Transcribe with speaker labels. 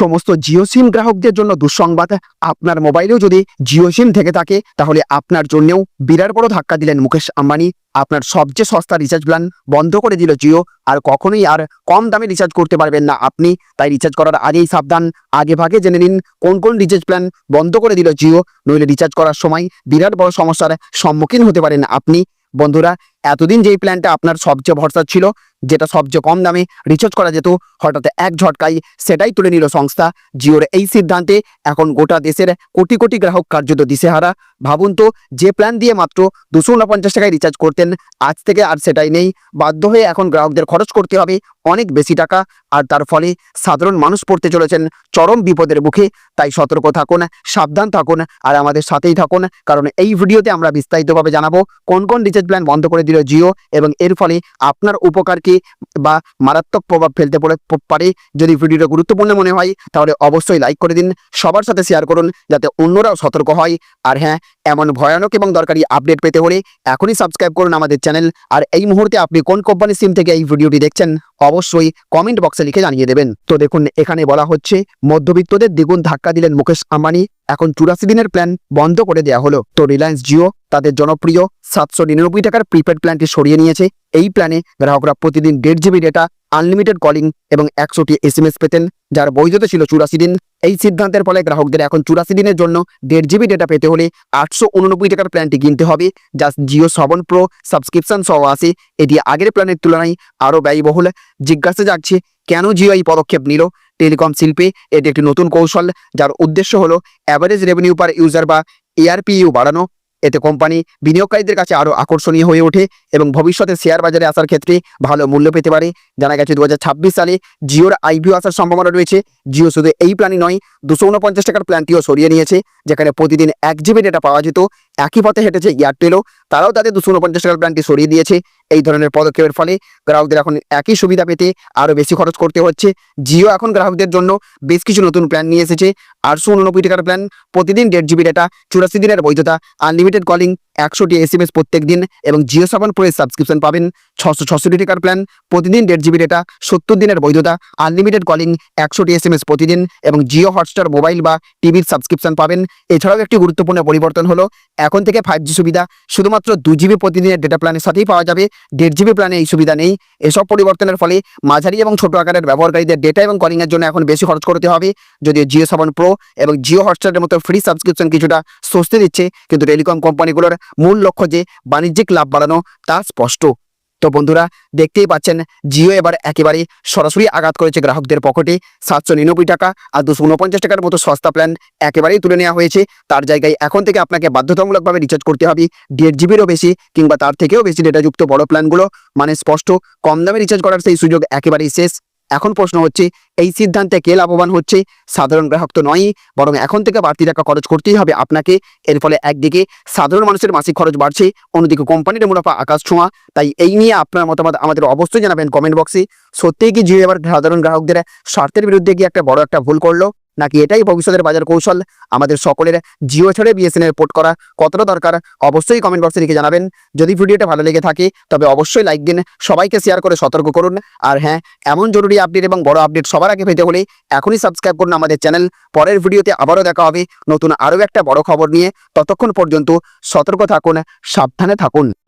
Speaker 1: সমস্ত জিও সিম গ্রাহকদের জন্য দুঃসংবাদ। আপনার মোবাইলেও যদি জিও সিম থেকে থাকে, তাহলে আপনার জন্যও বিরাট বড় ধাক্কা দিলেন মুকেশ আম্বানি। আপনার সবচেয়ে সস্তা রিচার্জ প্ল্যান বন্ধ করে দিল জিও, আর কখনোই আর কম দামে রিচার্জ করতে পারবেন না আপনি। তাই রিচার্জ করার আগেই সাবধান। আগে ভাগে জেনে নিন, কোন কোন রিচার্জ প্ল্যান বন্ধ করে দিল জিও, নইলে রিচার্জ করার সময় বিরাট বড় সমস্যার সম্মুখীন হতে পারেন আপনি। বন্ধুরা, এতদিন যেই প্ল্যানটা আপনার সবচেয়ে ভরসা ছিল যেটা সবচেয়ে কম দামে রিচার্জ করা যেত, হঠাৎ এক ঝটকায় সেটাই তুলে নিল সংস্থা। জিওর এই সিদ্ধান্তে এখন গোটা দেশের কোটি কোটি গ্রাহক কার্যত দিশেহারা। ভাবুন তো, যে প্ল্যান দিয়ে মাত্র দুশো উনপঞ্চাশ টাকায় রিচার্জ করতেন, আজ থেকে আর সেটাই নেই। বাধ্য হয়ে এখন গ্রাহকদের খরচ করতে হবে অনেক বেশি টাকা, আর তার ফলে সাধারণ মানুষ পড়তে চলেছেন চরম বিপদের মুখে। তাই সতর্ক থাকুন, সাবধান থাকুন, আর আমাদের সাথেই থাকুন, কারণ এই ভিডিওতে আমরা বিস্তারিতভাবে জানাব কোন কোন রিচার্জ প্ল্যান বন্ধ করে দিল জিও, এবং এর ফলে আপনার উপকার কি বা মারাত্মক প্রভাব ফেলতে পারে। যদি ভিডিওটা গুরুত্বপূর্ণ মনে হয়, তাহলে অবশ্যই লাইক করে দিন। সবার সাথে শেয়ার করুন, যাতে অন্যরাও সতর্ক হয়। আর হ্যাঁ এমন ভয়ানক এবং দরকারি আপডেট পেতে হলে এখনই সাবস্ক্রাইব করুন আমাদের চ্যানেল আর এই মুহূর্তে আপনি কোন কোম্পানির সিম থেকে এই ভিডিওটি দেখছেন, অবশ্যই কমেন্ট বক্সে লিখে জানিয়ে দেবেন। তো দেখুন, এখানে বলা হচ্ছে, মধ্যবিত্তদের দ্বিগুণ ধাক্কা দিলেন মুকেশ আম্বানি। এখন চুরাশি দিনের প্ল্যান বন্ধ করে দেওয়া হলো। তো রিলায়েন্স জিও তাদের জনপ্রিয় সাতশো নিরানব্বই টাকার প্রিপেড প্ল্যানটি সরিয়ে নিয়েছে। এই প্ল্যানে গ্রাহকরা প্রতিদিন দেড় জিবি ডেটা আনলিমিটেড কলিং এবং একশোটি এস এম এস পেতেন, যার বৈধতা ছিল চুরাশি দিন। এই সিদ্ধান্তের ফলে গ্রাহকদের এখন চুরাশি দিনের জন্য দেড় জিবি ডেটা পেতে হলে আটশো উননব্বই টাকার প্ল্যানটি কিনতে হবে, যা জিও সেভেন প্রো সাবস্ক্রিপশন সহ আসে এটি আগের প্ল্যানের তুলনায় আরও ব্যয়বহুল। জিজ্ঞাসা যাচ্ছে, কেন জিও এই পদক্ষেপ নিল? টেলিকম শিল্পে এটি একটি নতুন কৌশল, যার উদ্দেশ্য হলো অ্যাভারেজ রেভিনিউ পার ইউজার বা এআরপিইউ বাড়ানো। এতে কোম্পানি বিনিয়োগকারীদের কাছে আরও আকর্ষণীয় হয়ে ওঠে এবং ভবিষ্যতে শেয়ার বাজারে আসার ক্ষেত্রে ভালো মূল্য পেতে পারে। জানা গেছে দু হাজার ছাব্বিশ সালে জিওর আইপিও আসার সম্ভাবনা রয়েছে। জিও শুধু এই প্ল্যানই নয়, দুশো টাকার প্ল্যানটিও সরিয়ে নিয়েছে, যেখানে প্রতিদিন এক জিবি ডেটা পাওয়া যেত। একই পথে হেঁটেছে এয়ারটেলও। তারাও তাদের দুশো উনপঞ্চাশ টাকার প্ল্যানটি সরিয়ে দিয়েছে। এই ধরনের পদক্ষেপের ফলে গ্রাহকদের এখন একই সুবিধা পেতে আরও বেশি খরচ করতে হচ্ছে। জিও এখন গ্রাহকদের জন্য বেশ কিছু নতুন প্ল্যান নিয়ে এসেছে। আটশো উননব্বই টাকার প্ল্যান, প্রতিদিন দেড় জিবি ডেটা চুরাশি দিনের বৈধতা আনলিমিটেড কলিং একশোটি এস এম এস প্রত্যেক দিন এবং জিও সাবান প্রোয়ের সাবস্ক্রিপশন পাবেন। ছশো ছষট্টি টাকার প্ল্যান প্রতিদিন দেড় জিবি ডেটা সত্তর দিনের বৈধতা আনলিমিটেড কলিং একশোটি এস এম এস প্রতিদিন এবং জিও হটস্টার মোবাইল বা টিভির সাবস্ক্রিপশন পাবেন। এছাড়াও একটি গুরুত্বপূর্ণ পরিবর্তন হলো, এখন থেকে ফাইভ জি সুবিধা, শুধুমাত্র দু জিবি প্রতিদিনের ডেটা প্ল্যানের সাথেই পাওয়া যাবে, দেড় জিবি প্ল্যানে এই সুবিধা নেই। এসব পরিবর্তনের ফলে মাঝারি এবং ছোট আকারের ব্যবহারকারীদের ডেটা এবং কলিংয়ের জন্য এখন বেশি খরচ করতে হবে। যদিও জিও সেভেন প্রো এবং জিও হটস্টারের মতো ফ্রি সাবস্ক্রিপশন কিছুটা স্বস্তি দিচ্ছে, কিন্তু টেলিকম কোম্পানিগুলোর মূল লক্ষ্য যে বাণিজ্যিক লাভ বাড়ানো, তা স্পষ্ট। তো বন্ধুরা, দেখতেই পাচ্ছেন, জিও এবার একেবারে সরাসরি আঘাত করেছে গ্রাহকদের পকেটে। সাতশো নিরানব্বই টাকা আর দুশো উনপঞ্চাশ টাকার মতো সস্তা প্ল্যান একেবারেই তুলে নেওয়া হয়েছে। তার জায়গায় এখন থেকে আপনাকে বাধ্যতামূলকভাবে রিচার্জ করতে হবে। দেড় জিবিরও বেশি কিংবা তার থেকেও বেশি ডেটাযুক্ত বড় প্ল্যানগুলো মানে স্পষ্ট কম দামে রিচার্জ করার সেই সুযোগ একেবারেই শেষ। এখন প্রশ্ন হচ্ছে, এই সিদ্ধান্তে কে লাভবান হচ্ছে? সাধারণ গ্রাহক তো নয়ই, বরং এখন থেকে বাড়তি টাকা খরচ করতেই হবে আপনাকে। এর ফলে একদিকে সাধারণ মানুষের মাসিক খরচ বাড়ছে, অন্যদিকে কোম্পানির মুনাফা আকাশ ছোঁয়া। তাই এই নিয়ে আপনার মতামত আমাদের অবশ্যই জানাবেন কমেন্ট বক্সে। সত্যিই কি জিও এবার সাধারণ গ্রাহকদের স্বার্থের বিরুদ্ধে গিয়ে একটা বড় একটা ভুল করল? নাকি এটাই ভবিষ্যতের বাজার কৌশল? আমাদের সকলের জিও ছেড়ে বিএসএনএল পোর্ট করা কতটা দরকার? অবশ্যই কমেন্ট বক্সে লিখে জানাবেন। যদি ভিডিওটা ভালো লেগে থাকে, তবে অবশ্যই লাইক দিন, সবাইকে শেয়ার করে সতর্ক করুন। আর হ্যাঁ এমন জরুরি আপডেট এবং বড় আপডেট সবার আগে পেতে হলে এখনই সাবস্ক্রাইব করুন আমাদের চ্যানেল পরের ভিডিওতে আবারও দেখা হবে নতুন আরও একটা বড় খবর নিয়ে। ততক্ষণ পর্যন্ত সতর্ক থাকুন, সাবধানে থাকুন।